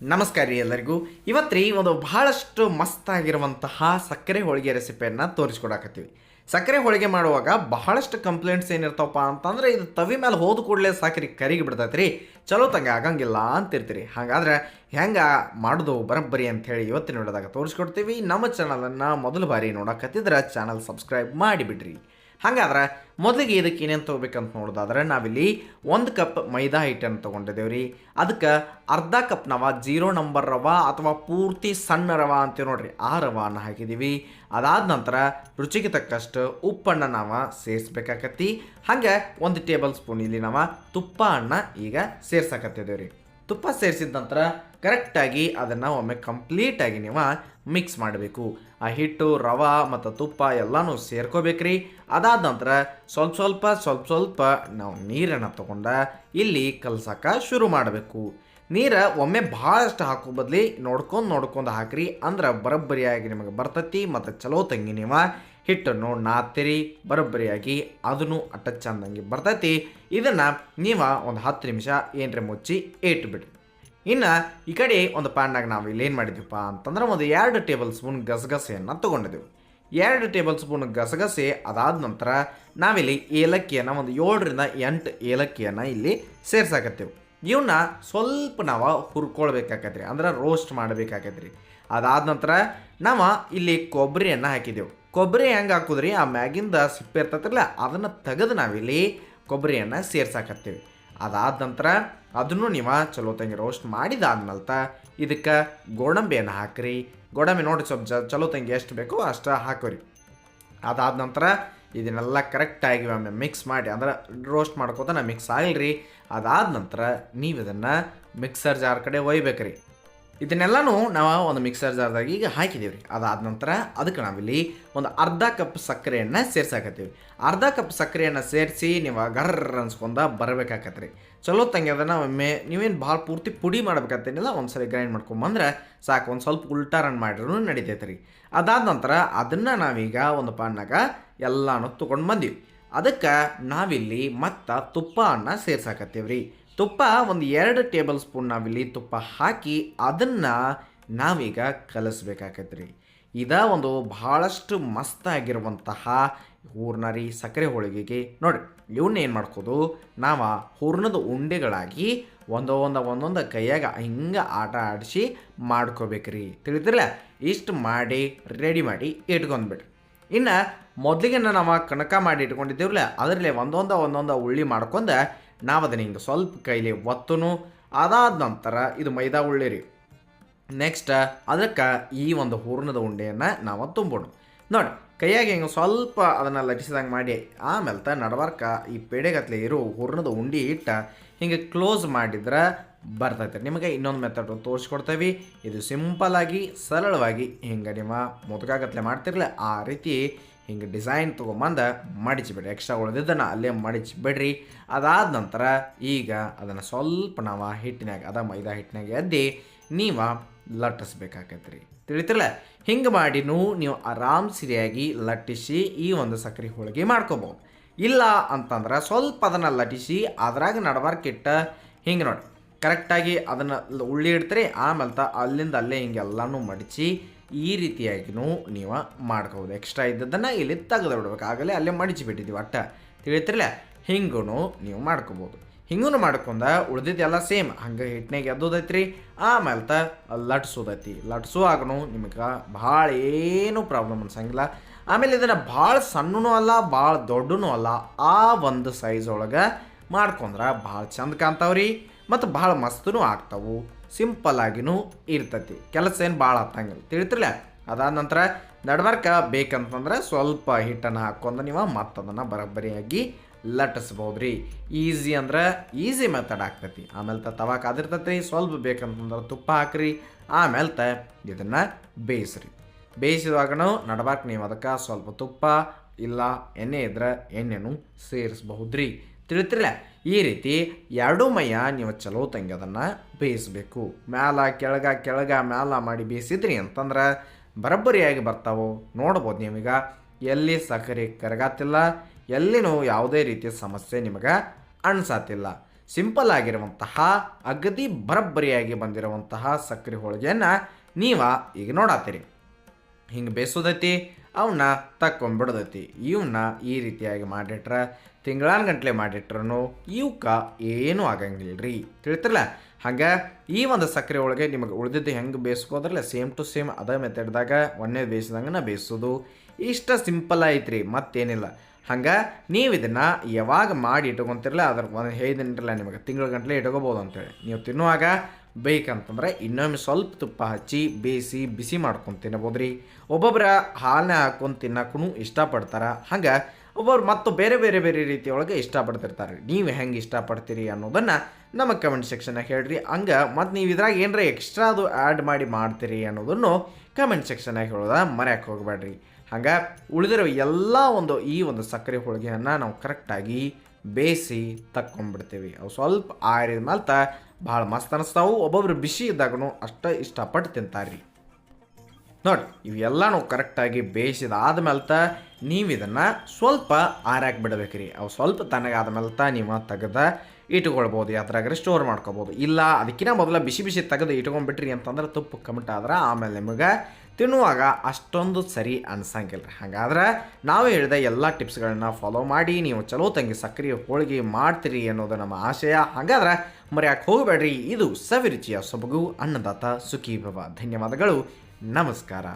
ನಮಸ್ಕಾರ ರೀ ಎಲ್ಲರಿಗೂ. ಇವತ್ತು ರೀ ಒಂದು ಬಹಳಷ್ಟು ಮಸ್ತಾಗಿರುವಂತಹ ಸಕ್ಕರೆ ಹೋಳಿಗೆ ರೆಸಿಪಿಯನ್ನು ತೋರಿಸ್ಕೊಡಾಕತ್ತೀವಿ. ಸಕ್ಕರೆ ಹೋಳಿಗೆ ಮಾಡುವಾಗ ಬಹಳಷ್ಟು ಕಂಪ್ಲೇಂಟ್ಸ್ ಏನಿರ್ತಾವಪ್ಪ ಅಂತಂದ್ರೆ ಇದು ತವಿ ಮೇಲೆ ಹೋದ ಕೂಡಲೇ ಸಾಕ್ರಿ, ಕರಿಗೆ ಬಿಡ್ತೈತೆ ರೀ. ಚಲೋ ತಂಗೆ ಆಗಂಗಿಲ್ಲ ಅಂತಿರ್ತೀರಿ. ಹಾಗಾದ್ರೆ ಹೆಂಗೆ ಮಾಡೋದು ಬರಬ್ಬರಿ ಅಂಥೇಳಿ ಇವತ್ತಿನ ನೋಡಿದಾಗ ತೋರಿಸ್ಕೊಡ್ತೀವಿ. ನಮ್ಮ ಚಾನಲನ್ನು ಮೊದಲ ಬಾರಿ ನೋಡಕತ್ತಿದ್ರೆ ಚಾನಲ್ ಸಬ್ಸ್ಕ್ರೈಬ್ ಮಾಡಿಬಿಡ್ರಿ ಹಾಗಾದ್ರೆ ಮೊದಲಿಗೆ ಇದಕ್ಕೆ ಏನೇನು ತೊಗೋಬೇಕಂತ ನೋಡೋದಾದ್ರೆ ನಾವಿಲ್ಲಿ ಒಂದು ಕಪ್ ಮೈದಾ ಹಿಟ್ಟನ್ನು ತೊಗೊಂಡಿದ್ದೇವೆ ರೀ ಅದಕ್ಕೆ ಅರ್ಧ ಕಪ್ ನಾವ ಜೀರೋ ನಂಬರ್ ರವ ಅಥವಾ ಪೂರ್ತಿ ಸಣ್ಣ ರವ ಅಂತೀವಿ ನೋಡ್ರಿ. ಆ ರವಾನ ಹಾಕಿದ್ದೀವಿ ಅದಾದ ನಂತರ ರುಚಿಗೆ ತಕ್ಕಷ್ಟು ಉಪ್ಪನ್ನು ನಾವು ಸೇರಿಸ್ಬೇಕಾಕತ್ತಿ, ಹಾಗೆ ಒಂದು ಟೇಬಲ್ ಸ್ಪೂನ್ ಇಲ್ಲಿ ನಾವು ತುಪ್ಪ ಅನ್ನ ಈಗ ಸೇರ್ಸಕತ್ತಿದ್ದೇವೆ ರೀ ತುಪ್ಪ ಸೇರಿಸಿದ ನಂತರ ಕರೆಕ್ಟಾಗಿ ಅದನ್ನು ಒಮ್ಮೆ ಕಂಪ್ಲೀಟಾಗಿ ನೀವು ಮಿಕ್ಸ್ ಮಾಡಬೇಕು. ಆ ಹಿಟ್ಟು, ರವೆ ಮತ್ತು ತುಪ್ಪ ಎಲ್ಲನೂ ಸೇರ್ಕೋಬೇಕ್ರಿ. ಅದಾದ ನಂತರ ಸ್ವಲ್ಪ ಸ್ವಲ್ಪ ಸ್ವಲ್ಪ ಸ್ವಲ್ಪ ನಾವು ನೀರನ್ನು ತಗೊಂಡ ಇಲ್ಲಿ ಕಲ್ಸಕ್ಕೆ ಶುರು ಮಾಡಬೇಕು. ನೀರು ಒಮ್ಮೆ ಭಾಳಷ್ಟು ಹಾಕೋ ಬದಲಿ ನೋಡ್ಕೊಂಡು ನೋಡ್ಕೊಂಡು ಹಾಕ್ರಿ. ಅಂದ್ರೆ ಬರೋಬ್ಬರಿಯಾಗಿ ನಿಮಗೆ ಬರ್ತೈತಿ ಮತ್ತು ಚಲೋ ತಂಗಿ ನೀವು. ಹಿಟ್ಟನ್ನು ನಾತಿರಿ ಬರೋಬ್ಬರಿಯಾಗಿ ಅದನ್ನು ಅಟ್ಟ ಚಂದಂಗೆ ಬರ್ತೈತಿ. ಇದನ್ನು ನೀವು ಒಂದು ಹತ್ತು ನಿಮಿಷ ಏನರೆ ಮುಚ್ಚಿ ಇಟ್ಬಿಡ್ರಿ. ಇನ್ನು ಈ ಕಡೆ ಒಂದು ಪ್ಯಾನ್ನಾಗ ನಾವು ಇಲ್ಲಿ ಏನು ಮಾಡಿದ್ವಿಪ್ಪ ಅಂತಂದ್ರೆ ಒಂದು ಎರಡು ಟೇಬಲ್ ಸ್ಪೂನ್ ಗಸಗಸೆಯನ್ನು ತೊಗೊಂಡಿದ್ದೆವು ಎರಡು ಟೇಬಲ್ ಸ್ಪೂನ್ ಗಸಗಸೆ ಅದಾದ ನಂತರ ನಾವಿಲ್ಲಿ ಏಲಕ್ಕಿಯನ್ನು ಒಂದು ಏಳರಿಂದ ಎಂಟು ಏಲಕ್ಕಿಯನ್ನು ಇಲ್ಲಿ ಸೇರ್ಸಾಕತ್ತೇವೆ. ಇವನ್ನ ಸ್ವಲ್ಪ ನಾವು ಹುರ್ಕೊಳ್ಬೇಕಾಕತ್ರಿ, ಅಂದ್ರೆ ರೋಸ್ಟ್ ಮಾಡಬೇಕಾಕತ್ರಿ. ಅದಾದ ನಂತರ ನಾವು ಇಲ್ಲಿ ಕೊಬ್ಬರಿಯನ್ನು ಹಾಕಿದೆವು. ಕೊಬ್ಬರಿ ಹೆಂಗೆ ಹಾಕುದ್ರಿ? ಆ ಮ್ಯಾಗಿಂದ ಸಿಪ್ಪೆ ಇರ್ತೈತಿರಲ್ಲ, ಅದನ್ನು ತೆಗೆದು ನಾವಿಲ್ಲಿ ಕೊಬ್ಬರಿಯನ್ನು ಸೇರ್ಸಾಕತ್ತೀವಿ. ಅದಾದ ನಂತರ ಅದನ್ನು ನೀವು ಚಲೋ ತಂಗಿ ರೋಸ್ಟ್ ಮಾಡಿದಾದ್ಮೇಲೆ ಇದಕ್ಕೆ ಗೋಡಂಬಿಯನ್ನು ಹಾಕ್ರಿ. ಗೋಡಂಬಿ ನೋಡಿ ಸ್ವಲ್ಪ ಜ ಚಲೋ ತಂಗಿ ಎಷ್ಟು ಬೇಕೋ ಅಷ್ಟು ಹಾಕೋರಿ. ಅದಾದ ನಂತರ ಇದನ್ನೆಲ್ಲ ಕರೆಕ್ಟಾಗಿ ಒಮ್ಮೆ ಮಿಕ್ಸ್ ಮಾಡಿ ಅಂದ್ರೆ ರೋಸ್ಟ್ ಮಾಡ್ಕೋತ ಮಿಕ್ಸ್ ಆಗಲ್ರಿ ಅದಾದ ನಂತರ ನೀವು ಇದನ್ನು ಮಿಕ್ಸರ್ ಜಾರ್ ಕಡೆ ಒಯ್ಬೇಕ್ರಿ. ಇದನ್ನೆಲ್ಲನೂ ನಾವು ಒಂದು ಮಿಕ್ಸರ್ ಜಾರ್ದಾಗ ಈಗ ಹಾಕಿದ್ದೀವಿ ರೀ ಅದಾದ ನಂತರ ಅದಕ್ಕೆ ನಾವಿಲ್ಲಿ ಒಂದು ಅರ್ಧ ಕಪ್ ಸಕ್ಕರೆಯನ್ನು ಸೇರ್ಸಾಕತ್ತೀವಿ ಅರ್ಧ ಕಪ್ ಸಕ್ಕರೆಯನ್ನು ಸೇರಿಸಿ ನೀವು ಗರ್ರ ಅನ್ಸ್ಕೊಂಡ ಬರಬೇಕಾಕತ್ರಿ. ಚಲೋ ತಂಗಿ ಅದನ್ನು ಒಮ್ಮೆ ನೀವೇನು ಭಾಳ ಪೂರ್ತಿ ಪುಡಿ ಮಾಡ್ಬೇಕಂತೇನಿಲ್ಲ ಒಂದು ಸಲ ಗ್ರೈಂಡ್ ಮಾಡ್ಕೊಂಬಂದ್ರೆ ಸಾಕು, ಒಂದು ಸ್ವಲ್ಪ ಉಲ್ಟಾ ರನ್ ಮಾಡಿದ್ರು ನಡಿತೈತೆ ರೀ ಅದಾದ ನಂತರ ಅದನ್ನು ನಾವೀಗ ಒಂದು ಪಾನ್ನಾಗ ಎಲ್ಲನೂ ತೊಗೊಂಡು ಬಂದೀವಿ. ಅದಕ್ಕೆ ನಾವಿಲ್ಲಿ ಮತ್ತು ತುಪ್ಪವನ್ನು ಸೇರ್ಸಾಕತ್ತೀವಿ ರೀ ತುಪ್ಪ, ಒಂದು ಎರಡು ಟೇಬಲ್ ಸ್ಪೂನ್ ನಾವಿಲ್ಲಿ ತುಪ್ಪ ಹಾಕಿ ಅದನ್ನು ನಾವೀಗ ಕಲಿಸ್ಬೇಕಾಕೈತ್ರಿ. ಇದ ಒಂದು ಭಾಳಷ್ಟು ಮಸ್ತಾಗಿರುವಂತಹ ರೀ ಸಕ್ಕರೆ ಹೋಳಿಗೆಗೆ. ನೋಡಿರಿ ಇವನ್ನ ಏನು ಮಾಡ್ಕೋದು ನಾವು ಹೂರ್ಣದ ಉಂಡೆಗಳಾಗಿ ಒಂದೊಂದ ಒಂದೊಂದು ಕೈಯಾಗ ಹಿಂಗೆ ಆಟ ಆಡಿಸಿ ಮಾಡ್ಕೋಬೇಕ್ರಿ. ತಿಳಿದ್ರಲ್ಲ ಇಷ್ಟು ಮಾಡಿ ರೆಡಿ ಮಾಡಿ ಇಟ್ಕೊಂಡ್ಬಿಡ್ರಿ. ಇನ್ನು ಮೊದಲಿಗೆ ನಾವು ಕಣಕ ಮಾಡಿ ಇಟ್ಕೊಂಡಿದ್ದೇವಲ್ಲ ಅದರಲ್ಲಿ ಒಂದೊಂದು ಒಂದೊಂದು ಉಳ್ಳಿ ಮಾಡ್ಕೊಂಡು ನಾವು ಅದನ್ನು ಹಿಂಗೆ ಸ್ವಲ್ಪ ಕೈಲಿ ಒತ್ತುನು, ಅದಾದ ನಂತರ ಇದು ಮೈದಾ ಉಳ್ಳಿ ರೀ. ನೆಕ್ಸ್ಟ್ ಅದಕ್ಕೆ ಈ ಒಂದು ಹೂರ್ಣದ ಉಂಡೆಯನ್ನು ನಾವು ತುಂಬೋಣ. ನೋಡಿ, ಕೈಯಾಗಿ ಹಿಂಗೆ ಸ್ವಲ್ಪ ಅದನ್ನು ಲಟಿಸಿದಂಗೆ ಮಾಡಿ, ಆಮೇಲೆ ತ ನಡಬಾರ್ಕ ಈ ಪೇಡೆಗತ್ಲೆ ಇರೋ ಹೂರ್ಣದ ಉಂಡೆ ಇಟ್ಟ ಹಿಂಗೆ ಕ್ಲೋಸ್ ಮಾಡಿದ್ರೆ ಬರ್ತೈತೆ. ನಿಮಗೆ ಇನ್ನೊಂದು ಮೆಥಡ್ ತೋರಿಸ್ಕೊಡ್ತೇವೆ. ಇದು ಸಿಂಪಲ್ಲಾಗಿ ಸರಳವಾಗಿ ಹಿಂಗೆ ನಿಮ್ಮ ಮುದುಕಾಗತ್ಲೆ ಮಾಡ್ತಿರಲಿಲ್ಲ ಆ ರೀತಿ ಹಿಂಗೆ ಡಿಸೈನ್ ತೊಗೊಂಬಂದು ಮಡಿಚಿಬಿಡ್ರಿ. ಎಕ್ಸ್ಟ್ರಾ ಉಳಿದಿದ್ದನ್ನು ಅಲ್ಲೇ ಮಡಿಚಿಬಿಡ್ರಿ. ಅದಾದ ನಂತರ ಈಗ ಅದನ್ನು ಸ್ವಲ್ಪ ನಾವು ಹಿಟ್ಟಿನಾಗ ಅದ ಮೈದಾ ಹಿಟ್ಟಿನಾಗ ಎದ್ದಿ ನೀವು ಲಟ್ಟಿಸ್ಬೇಕಾಕೈತ್ರಿ. ತಿಳಿತಿರಲ್ಲ ಹಿಂಗೆ ಮಾಡಿನೂ ನೀವು ಆರಾಮ್ ಸರಿಯಾಗಿ ಲಟ್ಟಿಸಿ ಈ ಒಂದು ಸಕ್ಕರೆ ಹೋಳಿಗೆ ಮಾಡ್ಕೋಬೋದು. ಇಲ್ಲ ಅಂತಂದ್ರೆ ಸ್ವಲ್ಪ ಅದನ್ನು ಲಟ್ಟಿಸಿ ಅದ್ರಾಗ ನಡಬಾರ್ಕಿಟ್ಟ ಹಿಂಗೆ ನೋಡಿ. ಕರೆಕ್ಟಾಗಿ ಅದನ್ನು ಉಳ್ಳಿ ಇಡ್ತೀರಿ. ಆಮೇಲೆ ತ ಅಲ್ಲಿಂದ ಅಲ್ಲೇ ಹಿಂಗೆಲ್ಲನೂ ಮಡಿಚಿ ಈ ರೀತಿಯಾಗಿನೂ ನೀವು ಮಾಡ್ಕೋಬೋದು. ಎಕ್ಸ್ಟ್ರಾ ಇದ್ದದನ್ನು ಇಲ್ಲಿ ತೆಗೆದು ಬಿಡ್ಬೇಕು ಆಗಲೇ ಅಲ್ಲೇ ಮಡಿಚಿಬಿಟ್ಟಿದ್ದೀವಿ ಒಟ್ಟ ತಿಳಿತಿರಲ್ಲ ಹಿಂಗೂ ನೀವು ಮಾಡ್ಕೋಬೋದು. ಹಿಂಗೂ ಮಾಡ್ಕೊಂಡ ಉಳ್ದಿದ್ದೆಲ್ಲ ಸೇಮ್ ಹಂಗೆ ಹಿಟ್ಟಿನಾಗ ಎದ್ದೋದೈತ್ರಿ, ಆಮೇಲೆ ತ ಲಟ್ಸೋದೈತಿ. ಲಟ್ಸುವಾಗನು ನಿಮಗೆ ಭಾಳ ಏನೂ ಪ್ರಾಬ್ಲಮ್ ಅನ್ಸಂಗಿಲ್ಲ. ಆಮೇಲೆ ಇದನ್ನು ಭಾಳ ಸಣ್ಣನೂ ಅಲ್ಲ, ಭಾಳ ದೊಡ್ಡನೂ ಅಲ್ಲ, ಆ ಒಂದು ಸೈಜ್ ಒಳಗೆ ಮಾಡ್ಕೊಂಡ್ರೆ ಭಾಳ ಚಂದ ಕಾಣ್ತಾವ್ರಿ, ಮತ್ತು ಭಾಳ ಮಸ್ತೂ ಆಗ್ತಾವು. ಸಿಂಪಲ್ ಆಗಿನೂ ಇರ್ತೈತಿ. ಕೆಲಸ ಏನು ಭಾಳ ಹತ್ತಂಗಿಲ್ಲ ತಿಳಿತಿರ್ಲ? ಅದಾದ ನಂತರ ನಡ್ಬರ್ಕ ಬೇಕಂತಂದ್ರೆ ಸ್ವಲ್ಪ ಹಿಟ್ಟನ್ನು ಹಾಕೊಂಡು ನೀವು ಮತ್ತದನ್ನು ಬರೋಬ್ಬರಿಯಾಗಿ ಲಟ್ಟಿಸ್ಬೋದು ರೀ ಈಸಿ ಅಂದ್ರೆ ಈಸಿ ಮೆಥಡ್ ಆಗ್ತೈತಿ. ಆಮೇಲೆ ತ ತವಾ ಸ್ವಲ್ಪ ಬೇಕಂತಂದ್ರೆ ತುಪ್ಪ ಹಾಕ್ರಿ. ಆಮೇಲೆ ತ ಇದನ್ನು ಬೇಯಿಸ್ರಿ. ಬೇಯಿಸಿದಾಗನೂ ನಡ್ಬಾರ್ಕ ನೀವು ಅದಕ್ಕೆ ಸ್ವಲ್ಪ ತುಪ್ಪ ಇಲ್ಲ ಎಣ್ಣೆ ಇದ್ರೆ ಎಣ್ಣೆನೂ ಸೇರಿಸ್ಬಹುದು ರೀ ತಿಳಿತಿರಲ್ಲ ಈ ರೀತಿ ಎರಡೂ ಮೈಯ ನೀವು ಚಲೋ ತಂಗಿ ಅದನ್ನು ಬೇಯಿಸಬೇಕು. ಮ್ಯಾಲ ಕೆಳಗ ಕೆಳಗ ಮ್ಯಾಲ ಮಾಡಿ ಬೇಯಿಸಿದ್ರಿ ಅಂತಂದ್ರೆ ಬರಬ್ಬರಿಯಾಗಿ ಬರ್ತಾವೆ. ನೋಡ್ಬೋದು ನಿಮಗೆ ಎಲ್ಲಿ ಸಕ್ಕರೆ ಕರಗಾತಿಲ್ಲ, ಎಲ್ಲಿನೂ ಯಾವುದೇ ರೀತಿಯ ಸಮಸ್ಯೆ ನಿಮಗೆ ಅನ್ಸಾತಿಲ್ಲ. ಸಿಂಪಲ್ ಆಗಿರುವಂತಹ, ಅಗದಿ ಬರಬ್ಬರಿಯಾಗಿ ಬಂದಿರುವಂತಹ ಸಕ್ಕರೆ ಹೋಳಿಗೆಯನ್ನು ನೀವು ಈಗ ನೋಡತ್ತೀರಿ ಹಿಂಗೆ ಬೇಯಿಸೋದೈತಿ ಅವನ್ನ ತಕ್ಕೊಂಬಿಡದೈತಿ ಇವನ್ನ ಈ ರೀತಿಯಾಗಿ ಮಾಡಿಟ್ರೆ, ತಿಂಗಳಾನ್ ಗಂಟ್ಲೆ ಮಾಡಿಟ್ರೂ ಇವಕ್ಕ ಏನೂ ಆಗಂಗಿಲ್ಲ ರೀ ತಿಳಿತಿರಲ್ಲ ಹಂಗೆ ಈ ಒಂದು ಸಕ್ಕರೆ ಒಳಗೆ ನಿಮಗೆ ಉಳಿದಿದ್ದು ಹೆಂಗೆ ಬೇಯಿಸ್ಕೋದ್ರಲ್ಲ ಸೇಮ್ ಟು ಸೇಮ್ ಅದೇ ಮೆಥಡ್ದಾಗ ಒಂದೇ ಬೇಯಿಸಿದಂಗೆ ಬೇಯಿಸೋದು. ಇಷ್ಟ ಸಿಂಪಲ್ ಐತ್ರಿ, ಮತ್ತೇನಿಲ್ಲ. ಹಂಗೆ ನೀವು ಇದನ್ನು ಯಾವಾಗ ಮಾಡಿ ಇಟ್ಕೊಂತಿರಲ್ಲ ಅದ್ರ ಒಂದು ಹೇಳಿದಿನಿರಲ್ಲ ನಿಮಗೆ ತಿಂಗಳ ಗಂಟಲೆ ಇಟ್ಕೋಬೋದು ಅಂತೇಳಿ. ನೀವು ತಿನ್ನುವಾಗ ಬೇಕಂತಂದ್ರೆ ಇನ್ನೊಮ್ಮೆ ಸ್ವಲ್ಪ ತುಪ್ಪ ಹಚ್ಚಿ ಬೇಯಿಸಿ ಬಿಸಿ ಮಾಡ್ಕೊಂಡು ತಿನ್ನಬೋದು ರೀ ಒಬ್ಬೊಬ್ಬರ ಹಾಲನ್ನ ಹಾಕೊಂಡು ತಿನ್ನಕ್ಕೂ ಇಷ್ಟಪಡ್ತಾರೆ. ಹಂಗೆ ಒಬ್ಬರು ಮತ್ತು ಬೇರೆ ಬೇರೆ ಬೇರೆ ರೀತಿಯೊಳಗೆ ಇಷ್ಟಪಡ್ತಿರ್ತಾರೆ. ನೀವು ಹೆಂಗೆ ಇಷ್ಟಪಡ್ತೀರಿ ಅನ್ನೋದನ್ನು ನಮ್ಮ ಕಮೆಂಟ್ ಸೆಕ್ಷನಾಗ ಹೇಳ್ರಿ. ಹಂಗೆ ಮತ್ತು ನೀವು ಇದ್ರಾಗ ಏನರ ಎಕ್ಸ್ಟ್ರಾ ಅದು ಆ್ಯಡ್ ಮಾಡಿ ಮಾಡ್ತೀರಿ ಅನ್ನೋದನ್ನು ಕಮೆಂಟ್ ಸೆಕ್ಷನಾಗ ಹೇಳೋದ ಮರೆಯಕ್ಕೆ ಹೋಗಬೇಡ್ರಿ ಹಂಗೆ ಉಳಿದಿರೋ ಎಲ್ಲ ಒಂದು ಈ ಒಂದು ಸಕ್ಕರೆ ಹೋಳಿಗೆಯನ್ನು ನಾವು ಕರೆಕ್ಟಾಗಿ ಬೇಯಿಸಿ ತಕ್ಕೊಂಡ್ಬಿಡ್ತೀವಿ. ಅವು ಸ್ವಲ್ಪ ಆರಿದ ಮೇಲೆ ಭಾಳ ಮಸ್ತ್ ಅನಿಸ್ತಾವು. ಒಬ್ಬೊಬ್ರು ಬಿಸಿ ಇದ್ದಾಗೂ ಅಷ್ಟು ಇಷ್ಟಪಟ್ಟು ತಿಂತಾರೆ ನೋಡಿ, ಇವೆಲ್ಲನೂ ಕರೆಕ್ಟಾಗಿ ಬೇಯಿಸಿದ ತ ನೀವು ಇದನ್ನು ಸ್ವಲ್ಪ ಆರಾಕಿ ಬಿಡಬೇಕ್ರಿ. ಅವು ಸ್ವಲ್ಪ ತಣ್ಣಗಾದ್ಮೇಲೆ ತ ನೀವು ತೆಗೆದ ಇಟ್ಕೊಳ್ಬೋದು ಯಾತ್ರಾಗ್ರೆ ಸ್ಟೋರ್ ಮಾಡ್ಕೋಬೋದು. ಇಲ್ಲ ಅದಕ್ಕಿಂತ ಮೊದಲ ಬಿಸಿ ಬಿಸಿ ತೆಗೆದು ಇಟ್ಕೊಂಡ್ಬಿಟ್ರಿ ಅಂತಂದ್ರೆ ತುಪ್ಪ ಕಮಿಟ್ ಆದ್ರೆ ಆಮೇಲೆ ನಿಮಗೆ ತಿನ್ನುವಾಗ ಅಷ್ಟೊಂದು ಸರಿ ಅನ್ಸಂಗಿಲ್ಲ ರೀ ಹಾಗಾದ್ರೆ ನಾವು ಹೇಳಿದ ಎಲ್ಲ ಟಿಪ್ಸ್ಗಳನ್ನ ಫಾಲೋ ಮಾಡಿ, ನೀವು ಚಲೋ ತಂಗಿ ಸಕ್ರಿಯ ಹೋಳಿಗೆ ಮಾಡ್ತೀರಿ ಅನ್ನೋದು ನಮ್ಮ ಆಶಯ. ಹಾಗಾದ್ರೆ ಮರ್ಯಾಕೆ ಹೋಗಬೇಡ್ರಿ. ಇದು ಸವಿರುಚಿಯ ಸೊಬಗು, ಅನ್ನದಾತ ಸುಖಿ ಭವ ಧನ್ಯವಾದಗಳು. ನಮಸ್ಕಾರ.